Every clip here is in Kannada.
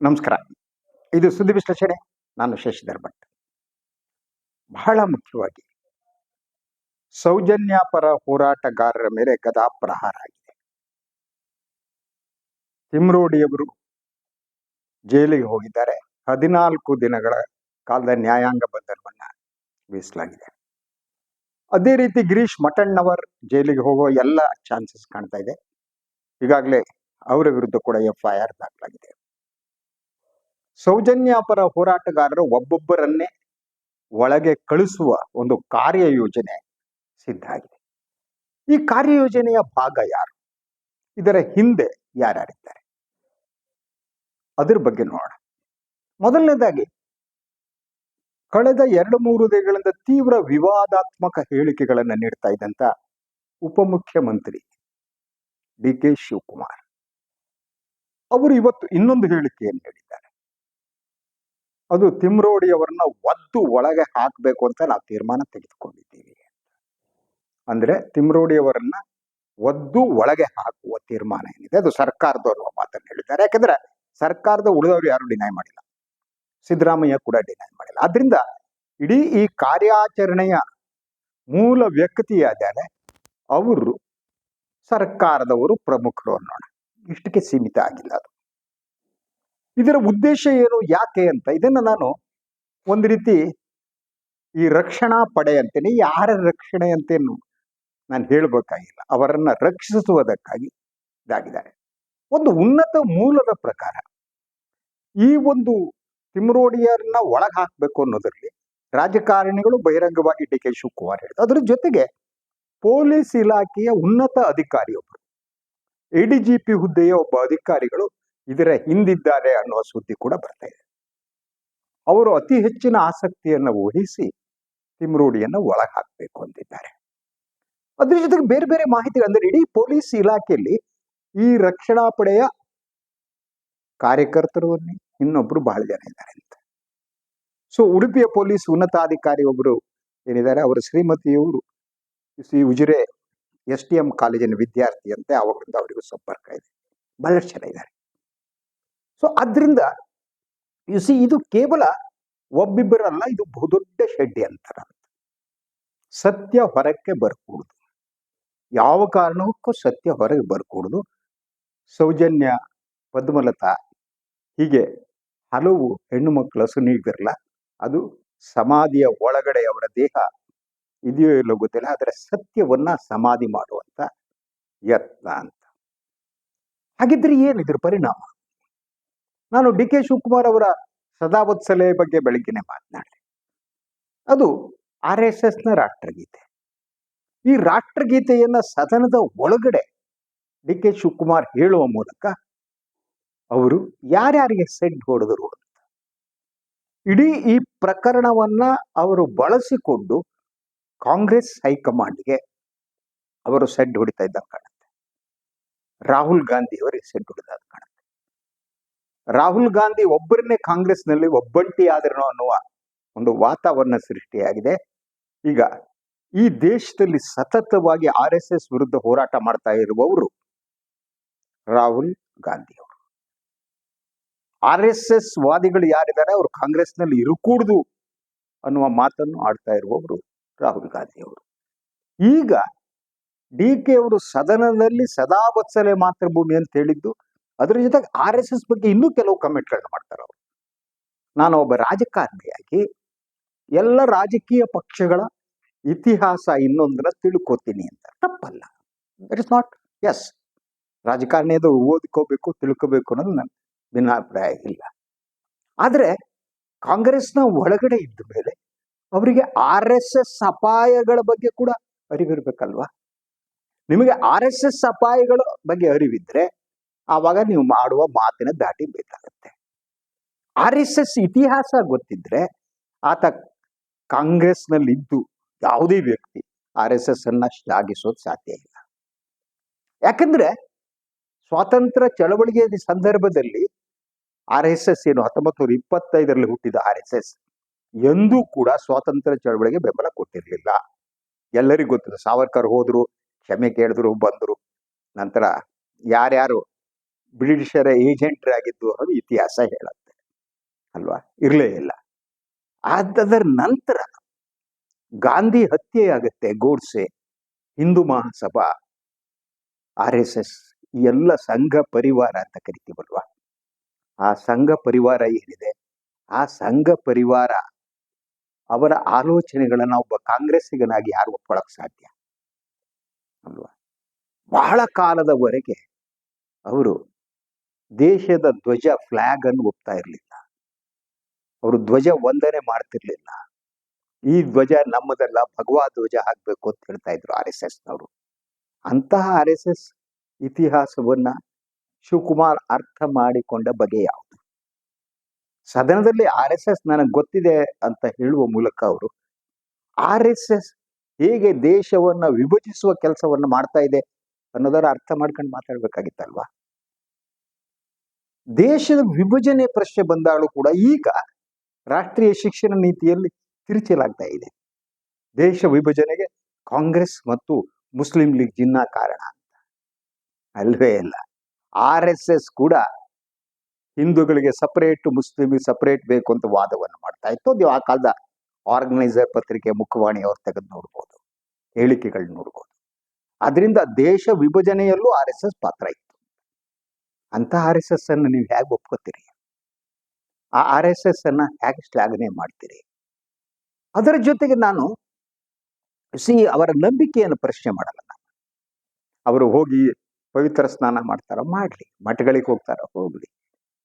ನಮಸ್ಕಾರ. ಇದು ಸುದ್ದಿ ವಿಶ್ಲೇಷಣೆ. ನಾನು ಶಶಿಧರ್ ಭಟ್ ಬಹಳ ಮುಖ್ಯವಾಗಿ ಸೌಜನ್ಯಪರ ಹೋರಾಟಗಾರರ ಮೇಲೆ ಗದಾ ಪ್ರಹಾರ ಆಗಿದೆ. ತಿಮ್ರೋಡಿಯವರು ಜೈಲಿಗೆ ಹೋಗಿದ್ದಾರೆ. ಹದಿನಾಲ್ಕು ದಿನಗಳ ಕಾಲದ ನ್ಯಾಯಾಂಗ ಬಂಧನವನ್ನ ವಿಧಿಸಲಾಗಿದೆ ಅದೇ ರೀತಿ ಗಿರೀಶ್ ಮಠಣ್ಣವರ್ ಜೈಲಿಗೆ ಹೋಗೋ ಎಲ್ಲ ಚಾನ್ಸಸ್ ಕಾಣ್ತಾ ಇದೆ. ಈಗಾಗಲೇ ಅವರ ವಿರುದ್ಧ ಕೂಡ ಎಫ್ ಐ ಆರ್ ದಾಖಲಾಗಿದೆ. ಸೌಜನ್ಯಪರ ಹೋರಾಟಗಾರರು ಒಬ್ಬೊಬ್ಬರನ್ನೇ ಒಳಗೆ ಕಳಿಸುವ ಒಂದು ಕಾರ್ಯಯೋಜನೆ ಸಿದ್ಧ ಆಗಿದೆ. ಈ ಕಾರ್ಯಯೋಜನೆಯ ಭಾಗ ಯಾರು? ಇದರ ಹಿಂದೆ ಯಾರ್ಯಾರಿದ್ದಾರೆ ಅದ್ರ ಬಗ್ಗೆ ನೋಡೋಣ. ಮೊದಲನೇದಾಗಿ, ಕಳೆದ ಎರಡು ಮೂರು ದಿನಗಳಿಂದ ತೀವ್ರ ವಿವಾದಾತ್ಮಕ ಹೇಳಿಕೆಗಳನ್ನು ನೀಡ್ತಾ ಇದ್ದಂತ ಉಪಮುಖ್ಯಮಂತ್ರಿ ಡಿ ಕೆ ಶಿವಕುಮಾರ್. ಅವರು ಇವತ್ತು ಇನ್ನೊಂದು ಹೇಳಿಕೆಯನ್ನು ನೀಡಿದ್ದಾರೆ. ಅದು ತಿಮ್ರೋಡಿಯವರನ್ನ ಒದ್ದು ಒಳಗೆ ಹಾಕಬೇಕು ಅಂತ ನಾವು ತೀರ್ಮಾನ ತೆಗೆದುಕೊಂಡಿದ್ದೀವಿ ಅಂದ್ರೆ ತಿಮ್ರೋಡಿಯವರನ್ನ ಒದ್ದು ಒಳಗೆ ಹಾಕುವ ತೀರ್ಮಾನ ಏನಿದೆ, ಅದು ಸರ್ಕಾರದವರು ಮಾತನ್ನು ಹೇಳಿದ್ದಾರೆ. ಯಾಕಂದ್ರೆ ಸರ್ಕಾರದ ಉಳಿದವರು ಯಾರು ಡಿನೈ ಮಾಡಿಲ್ಲ. ಸಿದ್ದರಾಮಯ್ಯ ಕೂಡ ಡಿನೈ ಮಾಡಿಲ್ಲ. ಆದ್ರಿಂದ ಇಡೀ ಈ ಕಾರ್ಯಾಚರಣೆಯ ಮೂಲ ವ್ಯಕ್ತಿಯಾದರೆ ಅವರು ಸರ್ಕಾರದವರು ಪ್ರಮುಖರು ಅನ್ನೋಣ. ಇಷ್ಟಕ್ಕೆ ಸೀಮಿತ ಆಗಿಲ್ಲ ಅದು. ಇದರ ಉದ್ದೇಶ ಏನು, ಯಾಕೆ ಅಂತ ಇದನ್ನ ನಾನು ಒಂದು ರೀತಿ ಈ ರಕ್ಷಣಾ ಪಡೆ ಅಂತೇನೆ ಯಾರ ರಕ್ಷಣೆ ಅಂತೇನು ನಾನು ಹೇಳಬೇಕಾಗಿಲ್ಲ. ಅವರನ್ನ ರಕ್ಷಿಸುವುದಕ್ಕಾಗಿ ಇದಾಗಿದ್ದಾರೆ. ಒಂದು ಉನ್ನತ ಮೂಲದ ಪ್ರಕಾರ ಈ ಒಂದು ತಿಮ್ರೋಡಿಯರನ್ನ ಒಳಗೆ ಹಾಕಬೇಕು ಅನ್ನೋದರಲ್ಲಿ ರಾಜಕಾರಣಿಗಳು ಬಹಿರಂಗವಾಗಿ ಡಿ ಕೆ ಶಿವಕುಮಾರ್ ಹೇಳಿದ್ರು. ಅದ್ರ ಜೊತೆಗೆ ಪೊಲೀಸ್ ಇಲಾಖೆಯ ಉನ್ನತ ಅಧಿಕಾರಿಯೊಬ್ಬರು ಎ ಡಿ ಜಿ ಪಿ ಹುದ್ದೆಯ ಒಬ್ಬ ಅಧಿಕಾರಿಗಳು ಇದರ ಹಿಂದಿದ್ದಾರೆ ಅನ್ನುವ ಸುದ್ದಿ ಕೂಡ ಬರ್ತಾ ಇದೆ. ಅವರು ಅತಿ ಹೆಚ್ಚಿನ ಆಸಕ್ತಿಯನ್ನು ವಹಿಸಿ ತಿಮ್ರೋಡಿಯನ್ನು ಒಳಗೆ ಹಾಕಬೇಕು ಅಂತಿದ್ದಾರೆ. ಅದ್ರ ಜೊತೆಗೆ ಬೇರೆ ಬೇರೆ ಮಾಹಿತಿ ಅಂದ್ರೆ ಇಡೀ ಪೊಲೀಸ್ ಇಲಾಖೆಯಲ್ಲಿ ಈ ರಕ್ಷಣಾ ಪಡೆಯ ಕಾರ್ಯಕರ್ತರು ಇನ್ನೊಬ್ರು ಬಹಳ ಜನ ಇದ್ದಾರೆ ಅಂತ. ಸೊ ಉಡುಪಿಯ ಪೊಲೀಸ್ ಉನ್ನತಾಧಿಕಾರಿ ಒಬ್ಬರು ಏನಿದ್ದಾರೆ, ಅವರ ಶ್ರೀಮತಿಯವರು C Ujire S T M ಕಾಲೇಜಿನ ವಿದ್ಯಾರ್ಥಿ ಅಂತೆ ಅವರಿಗೂ ಸಂಪರ್ಕ ಇದೆ. ಬಹಳಷ್ಟು ಜನ ಇದ್ದಾರೆ. ಸೊ ಅದರಿಂದ ಯು ಸಿ ಇದು ಕೇವಲ ಒಬ್ಬಿಬ್ಬರಲ್ಲ, ಇದು ಬಹುದೊಡ್ಡ ಷಡ್ಯಂತರ ಸತ್ಯ ಹೊರಕ್ಕೆ ಬರ್ಕೂಡುದು. ಯಾವ ಕಾರಣಕ್ಕೂ ಸತ್ಯ ಹೊರಗೆ ಬರ್ಕೂಡುದು. ಸೌಜನ್ಯ, ಪದ್ಮಲತಾ, ಹೀಗೆ ಹಲವು ಹೆಣ್ಣು ಮಕ್ಕಳು ಸುನೀಗಿರಲ್ಲ ಅದು ಸಮಾಧಿಯ ಒಳಗಡೆ ಅವರ ದೇಹ ಇದೆಯೋ ಇಲ್ಲೋ ಗೊತ್ತಿಲ್ಲ, ಆದರೆ ಸತ್ಯವನ್ನ ಸಮಾಧಿ ಮಾಡುವಂತ ಯತ್ನ ಅಂತ. ಹಾಗಿದ್ರೆ ಏನಿದ್ರ ಪರಿಣಾಮ? ನಾನು ಡಿ ಕೆ ಶಿವಕುಮಾರ್ ಅವರ ಸದಾವತ್ಸಲೆ ಬಗ್ಗೆ ಬೆಳಗ್ಗೆನೆ ಮಾತನಾಡಿದೆ. ಅದು ಆರ್ ಎಸ್ ಎಸ್ನ ರಾಷ್ಟ್ರಗೀತೆ. ಈ ರಾಷ್ಟ್ರಗೀತೆಯನ್ನ ಸದನದ ಒಳಗಡೆ ಡಿ ಕೆ ಶಿವಕುಮಾರ್ ಹೇಳುವ ಮೂಲಕ ಅವರು ಯಾರ್ಯಾರಿಗೆ ಸೆಡ್ ಹೊಡೆದರು ಅಂತ. ಇಡೀ ಈ ಪ್ರಕರಣವನ್ನ ಅವರು ಬಳಸಿಕೊಂಡು ಕಾಂಗ್ರೆಸ್ ಹೈಕಮಾಂಡ್ಗೆ ಅವರು ಸೆಡ್ ಹೊಡಿತಾ ಇದ್ದಂಗೆ ಕಾಣುತ್ತೆ. ರಾಹುಲ್ ಗಾಂಧಿ ಅವರಿಗೆ ಸೆಡ್ ಹೊಡೆದ ಕಾಣುತ್ತೆ. ರಾಹುಲ್ ಗಾಂಧಿ ಒಬ್ಬರನ್ನೇ ಕಾಂಗ್ರೆಸ್ನಲ್ಲಿ ಒಬ್ಬಂಟಿ ಆದ್ರೂ ಅನ್ನುವ ಒಂದು ವಾತಾವರಣ ಸೃಷ್ಟಿಯಾಗಿದೆ. ಈಗ ಈ ದೇಶದಲ್ಲಿ ಸತತವಾಗಿ ಆರ್ ಎಸ್ ಎಸ್ ವಿರುದ್ಧ ಹೋರಾಟ ಮಾಡ್ತಾ ಇರುವವರು ರಾಹುಲ್ ಗಾಂಧಿ ಅವರು ಆರ್ ಎಸ್ ಎಸ್ ವಾದಿಗಳು ಯಾರಿದ್ದಾರೆ? ಅವರು ಕಾಂಗ್ರೆಸ್ನಲ್ಲಿ ಇರಕೂಡುದು ಅನ್ನುವ ಮಾತನ್ನು ಆಡ್ತಾ ಇರುವವರು ರಾಹುಲ್ ಗಾಂಧಿ ಅವರು ಈಗ ಡಿ ಕೆ ಅವರು ಸದನದಲ್ಲಿ ಸದಾ ವತ್ಸಲೆ ಮಾತೃಭೂಮಿ ಅಂತ ಹೇಳಿದ್ದು ಅದರ ಜೊತೆಗೆ ಆರ್ ಎಸ್ ಎಸ್ ಬಗ್ಗೆ ಇನ್ನೂ ಕೆಲವು ಕಮೆಂಟ್ಗಳನ್ನ ಮಾಡ್ತಾರೆ ಅವರು. ನಾನು ಒಬ್ಬ ರಾಜಕಾರಣಿಯಾಗಿ ಎಲ್ಲ ರಾಜಕೀಯ ಪಕ್ಷಗಳ ಇತಿಹಾಸ ಇನ್ನೊಂದನ್ನ ತಿಳ್ಕೊತೀನಿ ಅಂತ. ತಪ್ಪಲ್ಲ. ಇಟ್ ಇಸ್ ನಾಟ್ ಎಸ್ ರಾಜಕಾರಣಿಯದು ಓದ್ಕೋಬೇಕು, ತಿಳ್ಕೋಬೇಕು ಅನ್ನೋದು ನನ್ನ ಭಿನ್ನಾಭಿಪ್ರಾಯ ಇಲ್ಲ. ಆದರೆ ಕಾಂಗ್ರೆಸ್ನ ಒಳಗಡೆ ಇದ್ದ ಮೇಲೆ ಅವರಿಗೆ ಆರ್ ಎಸ್ ಎಸ್ ಅಪಾಯಗಳ ಬಗ್ಗೆ ಕೂಡ ಅರಿವಿರ್ಬೇಕಲ್ವಾ? ನಿಮಗೆ ಆರ್ ಎಸ್ ಎಸ್ ಅಪಾಯಗಳ ಬಗ್ಗೆ ಅರಿವಿದ್ರೆ ಆವಾಗ ನೀವು ಮಾಡುವ ಮಾತಿನ ದಾಟಿ ಬೇಕಾಗುತ್ತೆ. ಆರ್ ಎಸ್ ಎಸ್ ಇತಿಹಾಸ ಗೊತ್ತಿದ್ರೆ ಆತ ಕಾಂಗ್ರೆಸ್ನಲ್ಲಿ ಇದ್ದು ಯಾವುದೇ ವ್ಯಕ್ತಿ ಆರ್ ಎಸ್ ಎಸ್ ಅನ್ನ ಶ್ಲಾಘಿಸೋದು ಸಾಧ್ಯ ಇಲ್ಲ. ಯಾಕಂದ್ರೆ ಸ್ವಾತಂತ್ರ್ಯ ಚಳವಳಿಗೆ ಸಂದರ್ಭದಲ್ಲಿ ಆರ್ ಎಸ್ ಎಸ್ ಏನು ಹತ್ತೊಂಬತ್ತು ನೂರ ಇಪ್ಪತ್ತೈದರಲ್ಲಿ ಹುಟ್ಟಿದ ಆರ್ ಎಸ್ ಎಸ್ ಎಂದೂ ಕೂಡ ಸ್ವಾತಂತ್ರ್ಯ ಚಳವಳಿಗೆ ಬೆಂಬಲ ಕೊಟ್ಟಿರಲಿಲ್ಲ. ಎಲ್ಲರಿಗೂ ಗೊತ್ತಿದೆ, ಸಾವರ್ಕರ್ ಹೋದ್ರು, ಕ್ಷಮೆ ಕೇಳಿದ್ರು, ಬಂದರು. ನಂತರ ಯಾರ್ಯಾರು ಬ್ರಿಟಿಷರ ಏಜೆಂಟರಾಗಿದ್ದು ಅನ್ನೋದು ಇತಿಹಾಸ ಹೇಳುತ್ತೆ. ಅಲ್ವಾ? ಇರಲೇ ಇಲ್ಲ. ಅದರ ನಂತರ ಗಾಂಧಿ ಹತ್ಯೆ ಆಗುತ್ತೆ Godse, Hindu Mahasabha, R S S ಎಲ್ಲ ಸಂಘ ಪರಿವಾರ ಅಂತ ಕರಿತೀವಲ್ವಾ? ಆ ಸಂಘ ಪರಿವಾರ ಏನಿದೆ? ಆ ಸಂಘ ಪರಿವಾರ ಅವರ ಆಲೋಚನೆಗಳನ್ನ ಒಬ್ಬ ಕಾಂಗ್ರೆಸ್ಸಿಗನಾಗಿ ಯಾರು ಒಪ್ಪಳಕ್ ಸಾಧ್ಯ? ಅಲ್ವಾ? ಬಹಳ ಕಾಲದವರೆಗೆ ಅವರು ದೇಶದ ಧ್ವಜ ಫ್ಲಾಗ್ ಅನ್ನು ಒಪ್ತಾ ಇರಲಿಲ್ಲ. ಅವರು ಧ್ವಜ ವಂದನೆ ಮಾಡ್ತಿರ್ಲಿಲ್ಲ. ಈ ಧ್ವಜ ನಮ್ಮದಲ್ಲ ಭಗವಾ ಧ್ವಜ ಹಾಕ್ಬೇಕು ಅಂತ ಹೇಳ್ತಾ ಇದ್ರು ಆರ್ ಎಸ್ ಎಸ್ ನವರು. ಅಂತಹ ಆರ್ ಎಸ್ ಎಸ್ ಇತಿಹಾಸವನ್ನ ಶಿವಕುಮಾರ್ ಅರ್ಥ ಮಾಡಿಕೊಂಡ ಬಗೆ ಯಾವುದು? ಸದನದಲ್ಲಿ ಆರ್ ಎಸ್ ಎಸ್ ನನಗೆ ಗೊತ್ತಿದೆ ಅಂತ ಹೇಳುವ ಮೂಲಕ ಅವರು ಆರ್ ಎಸ್ ಎಸ್ ಹೇಗೆ ದೇಶವನ್ನ ವಿಭಜಿಸುವ ಕೆಲಸವನ್ನ ಮಾಡ್ತಾ ಇದೆ ಅನ್ನೋದರ ಅರ್ಥ ಮಾಡ್ಕೊಂಡು ಮಾತಾಡ್ಬೇಕಾಗಿತ್ತಲ್ವಾ? ದೇಶದ ವಿಭಜನೆ ಪ್ರಶ್ನೆ ಬಂದಾಗಲೂ ಕೂಡ ಈಗ ರಾಷ್ಟ್ರೀಯ ಶಿಕ್ಷಣ ನೀತಿಯಲ್ಲಿ ತಿರುಚಲಾಗ್ತಾ ಇದೆ. ದೇಶ ವಿಭಜನೆಗೆ ಕಾಂಗ್ರೆಸ್ ಮತ್ತು ಮುಸ್ಲಿಂ ಲೀಗ್ ಜಿನ್ನಾ ಕಾರಣ ಅಂತ. ಅಲ್ವೇ ಅಲ್ಲ. ಆರ್ ಎಸ್ ಎಸ್ ಕೂಡ ಹಿಂದೂಗಳಿಗೆ ಸಪರೇಟ್ ಮುಸ್ಲಿಮಿಗೆ ಸಪರೇಟ್ ಬೇಕು ಅಂತ ವಾದವನ್ನು ಮಾಡ್ತಾ ಇತ್ತು. ನೀವು ಆ ಕಾಲದ ಆರ್ಗನೈಸರ್ ಪತ್ರಿಕೆ ಮುಖವಾಣಿ ಅವ್ರು ತೆಗೆದು ನೋಡ್ಬೋದು. ಹೇಳಿಕೆಗಳನ್ನ ನೋಡ್ಬೋದು. ಅದರಿಂದ ದೇಶ ವಿಭಜನೆಯಲ್ಲೂ ಆರ್ ಎಸ್ ಎಸ್ ಪಾತ್ರ ಇತ್ತು. ಅಂತ ಆರ್ ಎಸ್ ಎಸ್ ಅನ್ನು ನೀವು ಹೇಗೆ ಒಪ್ಕೋತೀರಿ? ಆ ಆರ್ ಎಸ್ ಎಸ್ ಅನ್ನ ಹೇಗೆ ಶ್ಲಾಘನೆ ಮಾಡ್ತೀರಿ? ಅದರ ಜೊತೆಗೆ ನಾನು ಸಿ ಅವರ ನಂಬಿಕೆಯನ್ನು ಪ್ರಶ್ನೆ ಮಾಡಲ್ಲ. ನಾನು ಅವರು ಹೋಗಿ ಪವಿತ್ರ ಸ್ನಾನ ಮಾಡ್ತಾರೋ ಮಾಡಲಿ. ಮಠಗಳಿಗೆ ಹೋಗ್ತಾರ ಹೋಗ್ಲಿ.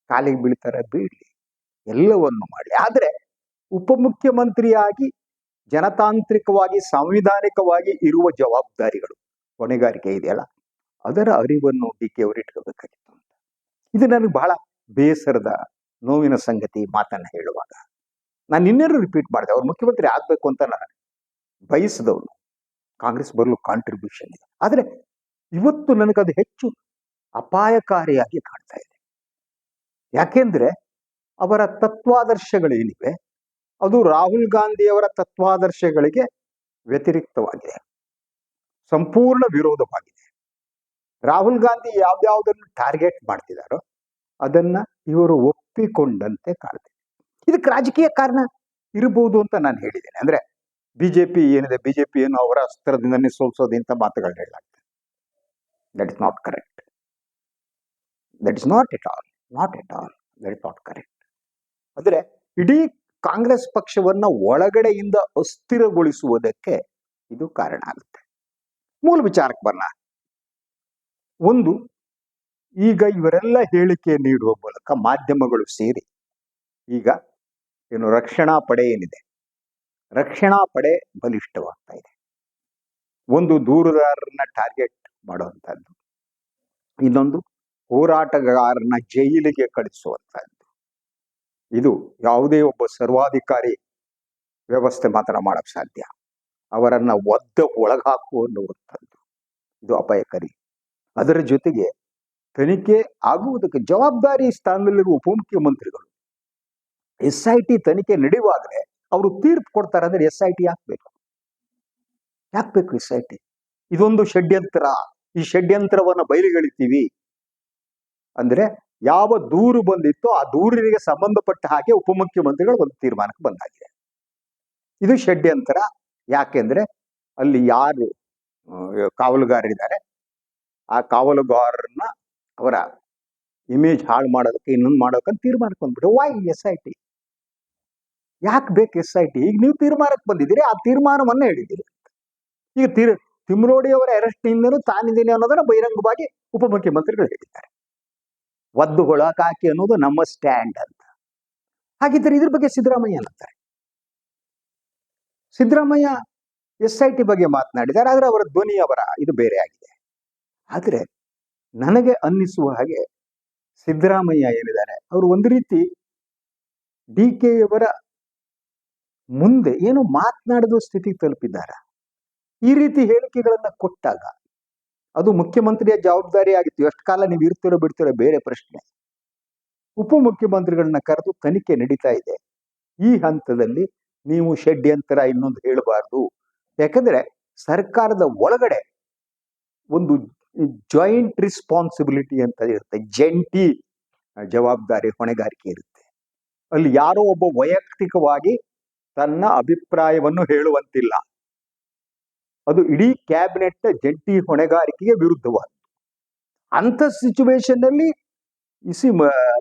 ಕಾಲಿಗೆ ಬೀಳ್ತಾರ ಬೀಳಲಿ. ಎಲ್ಲವನ್ನು ಮಾಡಲಿ. ಆದರೆ ಉಪಮುಖ್ಯಮಂತ್ರಿಯಾಗಿ, ಜನತಾಂತ್ರಿಕವಾಗಿ, ಸಾಂವಿಧಾನಿಕವಾಗಿ ಇರುವ ಜವಾಬ್ದಾರಿಗಳು, ಹೊಣೆಗಾರಿಕೆ ಇದೆಯಲ್ಲ, ಅದರ ಅರಿವನ್ನು ಡಿ ಕೆ ಅವರು ಇಟ್ಕೋಬೇಕಾಗಿತ್ತು. ಇದು ನನಗೆ ಬಹಳ ಬೇಸರದ ನೋವಿನ ಸಂಗತಿ ಮಾತನ್ನ ಹೇಳುವಾಗ. ನಾನು ಇನ್ನೇನು ರಿಪೀಟ್ ಮಾಡಿದೆ. ಅವ್ರು ಮುಖ್ಯಮಂತ್ರಿ ಆಗಬೇಕು ಅಂತ ನಾನು ಬಯಸಿದವನು ಕಾಂಗ್ರೆಸ್ ಬರಲು ಕಾಂಟ್ರಿಬ್ಯೂಷನ್ ಇದೆ ಆದರೆ ಇವತ್ತು ನನಗದು ಹೆಚ್ಚು ಅಪಾಯಕಾರಿಯಾಗಿ ಕಾಣ್ತಾ ಇದೆ. ಯಾಕೆಂದ್ರೆ ಅವರ ತತ್ವಾದರ್ಶಗಳೇನಿವೆ, ಅದು ರಾಹುಲ್ ಗಾಂಧಿಯವರ ತತ್ವಾದರ್ಶಗಳಿಗೆ ವ್ಯತಿರಿಕ್ತವಾಗಿದೆ. ಸಂಪೂರ್ಣ ವಿರೋಧವಾಗಿದೆ. ರಾಹುಲ್ ಗಾಂಧಿ ಯಾವ್ದಾವುದನ್ನು ಟಾರ್ಗೆಟ್ ಮಾಡ್ತಿದಾರೋ ಅದನ್ನ ಇವರು ಒಪ್ಪಿಕೊಂಡಂತೆ ಕಾಣ್ತೀವಿ ಇದಕ್ಕೆ ರಾಜಕೀಯ ಕಾರಣ ಇರಬಹುದು ಅಂತ ನಾನು ಹೇಳಿದ್ದೇನೆ. ಅಂದ್ರೆ ಬಿಜೆಪಿ ಏನಿದೆ? ಬಿಜೆಪಿ ಏನು ಅವರ ಅಸ್ತ್ರದಿಂದನೇ ಸೋಲ್ಸೋದು ಇಂಥ ಮಾತುಗಳನ್ನ ಹೇಳಲಾಗ್ತದೆ. That is not correct that is not at all not at all that is not correct ಅಂದ್ರೆ ಇಡೀ ಕಾಂಗ್ರೆಸ್ ಪಕ್ಷವನ್ನ ಒಳಗಡೆಯಿಂದ ಅಸ್ಥಿರಗೊಳಿಸುವುದಕ್ಕೆ ಇದು ಕಾರಣ ಆಗುತ್ತೆ. ಮೂಲ ವಿಚಾರಕ್ಕೆ ಬರೋಣ. ಒಂದು, ಈಗ ಇವರೆಲ್ಲ ಹೇಳಿಕೆ ನೀಡುವ ಮೂಲಕ ಮಾಧ್ಯಮಗಳು ಸೇರಿ, ಈಗ ಏನು ರಕ್ಷಣಾ ಪಡೆ ಏನಿದೆ? ರಕ್ಷಣಾ ಪಡೆ ಬಲಿಷ್ಠವಾಗ್ತಾ ಇದೆ. ಒಂದು ದೂರುದಾರರನ್ನ ಟಾರ್ಗೆಟ್ ಮಾಡುವಂಥದ್ದು ಇನ್ನೊಂದು ಹೋರಾಟಗಾರನ ಜೈಲಿಗೆ ಕಳಿಸುವಂಥದ್ದು ಇದು ಯಾವುದೇ ಒಬ್ಬ ಸರ್ವಾಧಿಕಾರಿ ವ್ಯವಸ್ಥೆ ಮಾತ್ರ ಮಾಡಕ್ ಸಾಧ್ಯ. ಅವರನ್ನ ಒದ್ದ ಒಳಗಾಕು ಅನ್ನುವಂಥದ್ದು. ಇದು ಅಪಾಯಕಾರಿ. ಅದರ ಜೊತೆಗೆ ತನಿಖೆ ಆಗುವುದಕ್ಕೆ ಜವಾಬ್ದಾರಿ ಸ್ಥಾನದಲ್ಲಿರುವ ಉಪಮುಖ್ಯಮಂತ್ರಿಗಳು ಎಸ್ ಐ ಟಿ ತನಿಖೆ ನಡೆಯುವಾಗಲೇ ಅವರು ತೀರ್ಪು ಕೊಡ್ತಾರೆ ಅಂದ್ರೆ ಎಸ್ ಐ ಟಿ ಹಾಕ್ಬೇಕು. ಯಾಕಬೇಕು ಎಸ್ ಐ ಟಿ? ಇದೊಂದು ಷಡ್ಯಂತ್ರ. ಈ ಷಡ್ಯಂತ್ರವನ್ನು ಬಯಲಿಗೆಳಿತೀವಿ. ಅಂದ್ರೆ ಯಾವ ದೂರು ಬಂದಿತ್ತೋ ಆ ದೂರಿನಿಗೆ ಸಂಬಂಧಪಟ್ಟ ಹಾಗೆ ಉಪಮುಖ್ಯಮಂತ್ರಿಗಳು ಒಂದು ತೀರ್ಮಾನಕ್ಕೆ ಬಂದಾಗಿದೆ. ಇದು ಷಡ್ಯಂತ್ರ. ಯಾಕೆಂದ್ರೆ ಅಲ್ಲಿ ಯಾರು ಕಾವಲುಗಾರರಿದ್ದಾರೆ. ಆ ಕಾವಲುಗಾರರನ್ನ ಅವರ ಇಮೇಜ್ ಹಾಳು ಮಾಡೋದಕ್ಕೆ ಇನ್ನೊಂದು ಮಾಡೋಕೆ ತೀರ್ಮಾನಕ್ಕೆ ಬಂದ್ಬಿಟ್ಟು ವೈ ಎಸ್ ಐ ಟಿ ಯಾಕೆ ಬೇಕು ಎಸ್ ಐ ಟಿ ಈಗ ನೀವು ತೀರ್ಮಾನಕ್ಕೆ ಬಂದಿದ್ದೀರಿ, ಆ ತೀರ್ಮಾನವನ್ನ ಹೇಳಿದ್ದೀರಿ. ಈಗ ತೀರ್, ತಿಮ್ರೋಡಿಯವರ ಅವರ ಅರೆಸ್ಟ್ನಿಂದನೂ ತಾನಿದ್ದೀನಿ ಅನ್ನೋದನ್ನ ಬಹಿರಂಗವಾಗಿ ಉಪಮುಖ್ಯಮಂತ್ರಿಗಳು ಹೇಳಿದ್ದಾರೆ. ಒದ್ದು ಕಾಕಿ ಅನ್ನೋದು ನಮ್ಮ ಸ್ಟ್ಯಾಂಡ್ ಅಂತ. ಹಾಗಿದ್ದರೆ ಇದ್ರ ಬಗ್ಗೆ ಸಿದ್ದರಾಮಯ್ಯ ಅನ್ನತ್ತಾರೆ ಸಿದ್ದರಾಮಯ್ಯ ಎಸ್ ಐ ಟಿ ಬಗ್ಗೆ ಮಾತನಾಡಿದ್ದಾರೆ, ಆದರೆ ಅವರ ಧ್ವನಿ ಅವರ ಇದು ಬೇರೆ ಆಗಿದೆ. ಆದರೆ ನನಗೆ ಅನ್ನಿಸುವ ಹಾಗೆ ಸಿದ್ದರಾಮಯ್ಯ ಏನಿದ್ದಾರೆ ಅವರು ಒಂದು ರೀತಿ ಡಿ ಕೆಯವರ ಮುಂದೆ ಏನು ಮಾತನಾಡದ ಸ್ಥಿತಿಗೆ ತಲುಪಿದ್ದಾರೆ. ಈ ರೀತಿ ಹೇಳಿಕೆಗಳನ್ನ ಕೊಟ್ಟಾಗ ಅದು ಮುಖ್ಯಮಂತ್ರಿಯ ಜವಾಬ್ದಾರಿ ಆಗಿತ್ತು. ಎಷ್ಟು ಕಾಲ ನೀವು ಇರ್ತಿರೋ ಬಿಡ್ತಿರೋ ಬೇರೆ ಪ್ರಶ್ನೆ. ಉಪಮುಖ್ಯಮಂತ್ರಿಗಳನ್ನ ಕರೆದು ತನಿಖೆ ನಡೀತಾ ಇದೆ. ಈ ಹಂತದಲ್ಲಿ ನೀವು ಷಡ್ಯಂತರ ಇನ್ನೊಂದು ಹೇಳಬಾರ್ದು. ಯಾಕಂದ್ರೆ ಸರ್ಕಾರದ ಒಳಗಡೆ ಒಂದು ಜಾಯಿಂಟ್ ರಿಸ್ಪಾನ್ಸಿಬಿಲಿಟಿ ಅಂತ ಇರುತ್ತೆ. ಜಂಟಿ ಜವಾಬ್ದಾರಿ, ಹೊಣೆಗಾರಿಕೆ ಇರುತ್ತೆ. ಅಲ್ಲಿ ಯಾರೋ ಒಬ್ಬ ವೈಯಕ್ತಿಕವಾಗಿ ತನ್ನ ಅಭಿಪ್ರಾಯವನ್ನು ಹೇಳುವಂತಿಲ್ಲ. ಅದು ಇಡೀ ಕ್ಯಾಬಿನೆಟ್ ಜಂಟಿ ಹೊಣೆಗಾರಿಕೆಗೆ ವಿರುದ್ಧವಾದ ಅಂತ ಸಿಚುವೇಶನ್ ಅಲ್ಲಿ ಇಸಿ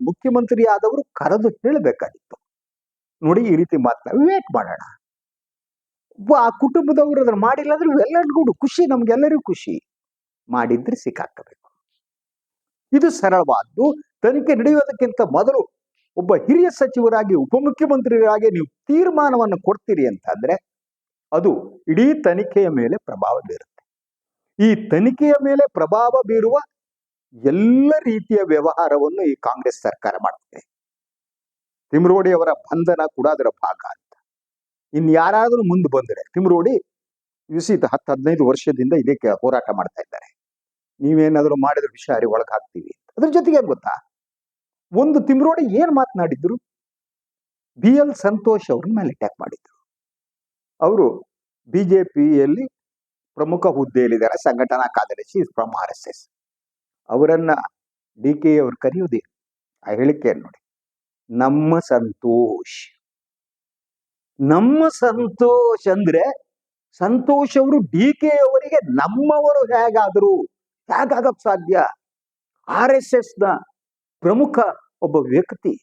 ಮುಖ್ಯಮಂತ್ರಿ ಆದವರು ಕರೆದು ಹೇಳಬೇಕಾಗಿತ್ತು ನೋಡಿ ಈ ರೀತಿ ಮಾತನಾಡಿ ವೇಟ್ ಮಾಡೋಣ. ಆ ಕುಟುಂಬದವರು ಅದನ್ನ ಮಾಡಿಲ್ಲ ಅಂದ್ರೆ ಎಲ್ಲರಿಗೂ ಖುಷಿ, ನಮ್ಗೆಲ್ಲರಿಗೂ ಖುಷಿ. ಮಾಡಿದ್ರೆ ಸಿಕ್ಕಾಕಬೇಕು. ಇದು ಸರಳವಾದ್ದು. ತನಿಖೆ ನಡೆಯೋದಕ್ಕಿಂತ ಮೊದಲು ಒಬ್ಬ ಹಿರಿಯ ಸಚಿವರಾಗಿ ಉಪಮುಖ್ಯಮಂತ್ರಿಗಳಾಗಿ ನೀವು ತೀರ್ಮಾನವನ್ನು ಕೊಡ್ತೀರಿ ಅಂತಂದ್ರೆ ಅದು ಇಡೀ ತನಿಖೆಯ ಮೇಲೆ ಪ್ರಭಾವ ಬೀರುತ್ತೆ. ಈ ತನಿಖೆಯ ಮೇಲೆ ಪ್ರಭಾವ ಬೀರುವ ಎಲ್ಲ ರೀತಿಯ ವ್ಯವಹಾರವನ್ನು ಈ ಕಾಂಗ್ರೆಸ್ ಸರ್ಕಾರ ಮಾಡ್ತಿದೆ ತಿಮ್ರೋಡಿ ಅವರ ಬಂಧನ ಕೂಡ ಅದರ ಭಾಗ ಅಂತ. ಇನ್ ಯಾರಾದ್ರೂ ಮುಂದೆ ಬಂದರೆ, ತಿಮ್ರೋಡಿ ಯುಸಿ ಹತ್ತು ಹದಿನೈದು ವರ್ಷದಿಂದ ಇದಕ್ಕೆ ಹೋರಾಟ ಮಾಡ್ತಾ ಇದ್ದಾರೆ. ನೀವೇನಾದ್ರೂ ಮಾಡಿದ್ರೆ ವಿಷಾರಿ ಒಳಗೆ ಹಾಕ್ತೀವಿ. ಅದ್ರ ಜೊತೆಗೆ ಗೊತ್ತಾ? ಒಂದು ತಿಮ್ರೋಡಿ ಏನು ಮಾತನಾಡಿದ್ರು? ಬಿ ಎಲ್ ಸಂತೋಷ್ ಅವ್ರನ್ನ ಮೇಲೆ ಅಟ್ಯಾಕ್ ಮಾಡಿದ್ರು. ಅವರು ಬಿಜೆಪಿಯಲ್ಲಿ ಪ್ರಮುಖ ಹುದ್ದೆಯಲ್ಲಿದ್ದಾರೆ. ಸಂಘಟನಾ ಕಾರ್ಯದರ್ಶಿ ಫ್ರಮ್ ಆರ್ ಎಸ್ ಎಸ್ ಅವರನ್ನ ಡಿ ಕೆ ಅವ್ರು ಕರೆಯುವುದೇ ಆ ಹೇಳಿಕೆ ನೋಡಿ? ನಮ್ಮ ಸಂತೋಷ್. ನಮ್ಮ ಸಂತೋಷ್ ಅಂದ್ರೆ ಸಂತೋಷ್ ಅವರು ಡಿ ಕೆ ಅವರಿಗೆ ನಮ್ಮವರು ಹೇಗಾದ್ರು? ಹೇಗಾಗಕ್ ಸಾಧ್ಯ? ಆರ್ ಎಸ್ ಎಸ್ನ ಪ್ರಮುಖ ಒಬ್ಬ ವ್ಯಕ್ತಿ,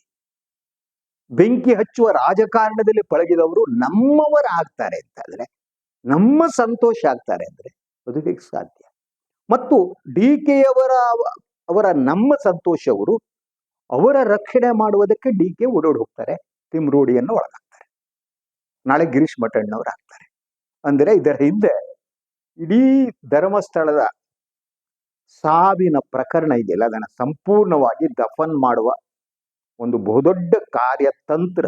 ಬೆಂಕಿ ಹಚ್ಚುವ ರಾಜಕಾರಣದಲ್ಲಿ ಪಳಗಿದವರು ನಮ್ಮವರ ಆಗ್ತಾರೆ ಅಂತಂದ್ರೆ, ನಮ್ಮ ಸಂತೋಷ ಆಗ್ತಾರೆ ಅಂದ್ರೆ ಅದು ಹೇಗೆ ಸಾಧ್ಯ. ಮತ್ತು ಡಿ ಕೆ ಅವರ ನಮ್ಮ ಸಂತೋಷ ಅವರು ಅವರ ರಕ್ಷಣೆ ಮಾಡುವುದಕ್ಕೆ ಡಿ ಕೆ ಓಡೋಡಿ ಹೋಗ್ತಾರೆ ತಿಮ್ರೋಡಿಯನ್ನು ಒಳಗಾಗ್ತಾರೆ. ನಾಳೆ ಗಿರೀಶ್ ಮಠಣ್ಣವ್ರು ಆಗ್ತಾರೆ ಅಂದರೆ ಇದರ ಹಿಂದೆ ಇಡೀ ಧರ್ಮಸ್ಥಳದ ಸಾವಿನ ಪ್ರಕರಣ ಇದೆಯಲ್ಲ, ಅದನ್ನು ಸಂಪೂರ್ಣವಾಗಿ ದಫನ್ ಮಾಡುವ ಒಂದು ಬಹುದೊಡ್ಡ ಕಾರ್ಯತಂತ್ರ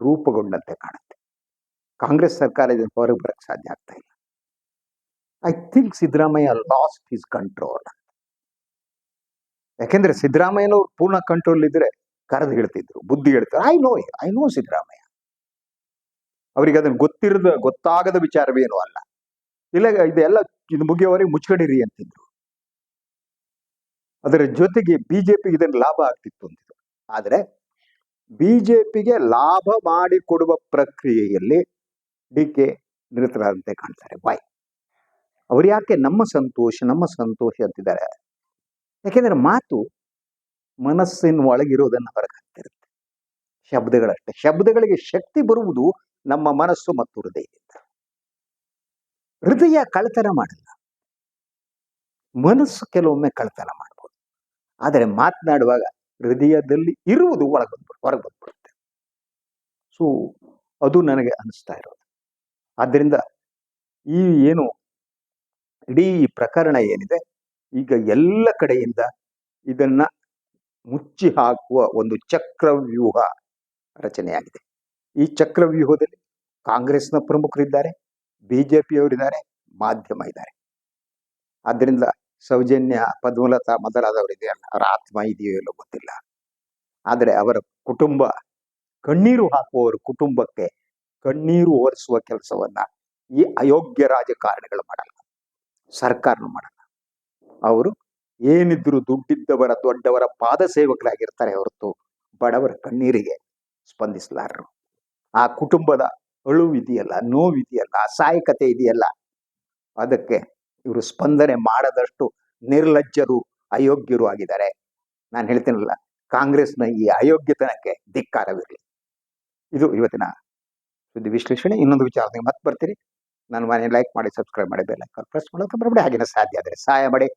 ರೂಪುಗೊಂಡಂತೆ ಕಾಣುತ್ತೆ. ಕಾಂಗ್ರೆಸ್ ಸರ್ಕಾರ ಇದನ್ನು ಹೊರಗೆ ಬರಕ್ಕೆ ಸಾಧ್ಯ ಆಗ್ತಾ ಇಲ್ಲ. I think Siddaramaiah lost his control ಯಾಕೆಂದ್ರೆ ಸಿದ್ದರಾಮಯ್ಯನವ್ರು ಪೂರ್ಣ ಕಂಟ್ರೋಲ್ ಇದ್ರೆ ಕರೆದು ಹೇಳ್ತಿದ್ರು, ಬುದ್ಧಿ ಹೇಳ್ತಾರೆ I know I know Siddaramaiah. ಅವರಿಗೆ ಅದನ್ನು ಗೊತ್ತಿರದ, ಗೊತ್ತಾಗದ ವಿಚಾರವೇನು ಅಲ್ಲ. ಇಲ್ಲ, ಇದೆಲ್ಲ ಇದು ಮುಗಿಯವರೆಗೆ ಮುಚ್ಕಡಿರಿ ಅಂತಿದ್ರು. ಅದರ ಜೊತೆಗೆ ಬಿಜೆಪಿ ಇದನ್ನು ಲಾಭ ಆಗ್ತಿತ್ತು ಅಂತಿದ್ರು. ಆದರೆ ಬಿಜೆಪಿಗೆ ಲಾಭ ಮಾಡಿಕೊಡುವ ಪ್ರಕ್ರಿಯೆಯಲ್ಲಿ ಡಿ ಕೆ ನಿರತರಾದಂತೆ ಕಾಣ್ತಾರೆ. ಬಾಯ್ ಅವರು ಯಾಕೆ ನಮ್ಮ ಸಂತೋಷ ನಮ್ಮ ಸಂತೋಷ ಅಂತಿದ್ದಾರೆ? ಯಾಕೆಂದ್ರೆ ಮಾತು ಮನಸ್ಸಿನ ಒಳಗಿರೋದನ್ನ ಹೊರಗೆ ಹಾಕ್ತಿರುತ್ತೆ. ಶಬ್ದಗಳಷ್ಟೇ. ಶಬ್ದಗಳಿಗೆ ಶಕ್ತಿ ಬರುವುದು ನಮ್ಮ ಮನಸ್ಸು ಮತ್ತು ಹೃದಯದಿಂದ. ಹೃದಯ ಕಳ್ತನ ಮಾಡಲ್ಲ. ಮನಸ್ಸು ಕೆಲವೊಮ್ಮೆ ಕಳ್ತನ ಮಾಡ್ಬೋದು ಆದರೆ ಮಾತನಾಡುವಾಗ ಹೃದಯದಲ್ಲಿ ಇರುವುದು ಒಳಗೆ ಬಂದ್ಬಿಡು, ಹೊರಗೆ ಬಂದ್ಬಿಡುತ್ತೆ. ಸೊ ಅದು ನನಗೆ ಅನಿಸ್ತಾ ಇರೋದು. ಆದ್ದರಿಂದ ಈ ಏನು ಇಡೀ ಪ್ರಕರಣ ಏನಿದೆ, ಈಗ ಎಲ್ಲ ಕಡೆಯಿಂದ ಇದನ್ನ ಮುಚ್ಚಿ ಹಾಕುವ ಒಂದು ಚಕ್ರವ್ಯೂಹ ರಚನೆಯಾಗಿದೆ. ಈ ಚಕ್ರವ್ಯೂಹದಲ್ಲಿ ಕಾಂಗ್ರೆಸ್ನ ಪ್ರಮುಖರಿದ್ದಾರೆ, ಬಿಜೆಪಿಯವರಿದ್ದಾರೆ, ಮಾಧ್ಯಮ ಇದ್ದಾರೆ. ಆದ್ದರಿಂದ ಸೌಜನ್ಯ ಪದ್ಮಲತಾ ಮೊದಲಾದವರು ಇದೆಯಲ್ಲ ಅವರ ಆತ್ಮ ಇದೆಯೋ ಇಲ್ಲೋ ಗೊತ್ತಿಲ್ಲ. ಆದರೆ ಅವರ ಕುಟುಂಬ, ಕಣ್ಣೀರು ಹಾಕುವವರ ಕುಟುಂಬಕ್ಕೆ ಕಣ್ಣೀರು ಒರೆಸುವ ಕೆಲಸವನ್ನ ಈ ಅಯೋಗ್ಯ ರಾಜಕಾರಣಿಗಳು ಮಾಡಲ್ಲ, ಸರ್ಕಾರನು ಮಾಡಲ್ಲ. ಅವರು ಏನಿದ್ರು ದುಡ್ಡಿದ್ದವರ, ದೊಡ್ಡವರ ಪಾದ ಸೇವಕರಾಗಿರ್ತಾರೆ ಹೊರತು ಬಡವರ ಕಣ್ಣೀರಿಗೆ ಸ್ಪಂದಿಸಲಾರರು. ಆ ಕುಟುಂಬದ ಅಳುವಿದೆಯಲ್ಲ ನೋವಿದೆಯಲ್ಲ ಅಸಹಾಯಕತೆ ಇದೆಯಲ್ಲ, ಅದಕ್ಕೆ ಇವರು ಸ್ಪಂದನೆ ಮಾಡದಷ್ಟು ನಿರ್ಲಜ್ಜರು, ಅಯೋಗ್ಯರು ಆಗಿದ್ದಾರೆ. ನಾನು ಹೇಳ್ತೀನಲ್ಲ, ಕಾಂಗ್ರೆಸ್ನ ಈ ಅಯೋಗ್ಯತನಕ್ಕೆ ಧಿಕ್ಕಾರವಿರಲಿ. ಇದು ಇವತ್ತಿನ ಸುದ್ದಿ ವಿಶ್ಲೇಷಣೆ. ಇನ್ನೊಂದು ವಿಚಾರದಲ್ಲಿ ಮತ್ತೆ ಬರ್ತೀರಿ ನನ್ನ ಮನೆ ಲೈಕ್ ಮಾಡಿ ಸಬ್ಸ್ಕ್ರೈಬ್ ಮಾಡಿ ಬೆಲ್ ಐಕಾನ್ ಪ್ರೆಸ್ ಮಾಡೋಕೆ ಬರಬೇಡಿ ಹಾಗೆ ಸಾಧ್ಯ ಆದರೆ ಸಹಾಯ ಮಾಡಿ.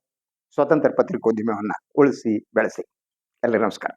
ಸ್ವತಂತ್ರ ಪತ್ರಿಕೋದ್ಯಮವನ್ನು ಉಳಿಸಿ, ಬೆಳೆಸಿ. ಎಲ್ಲರಿಗೂ ನಮಸ್ಕಾರ.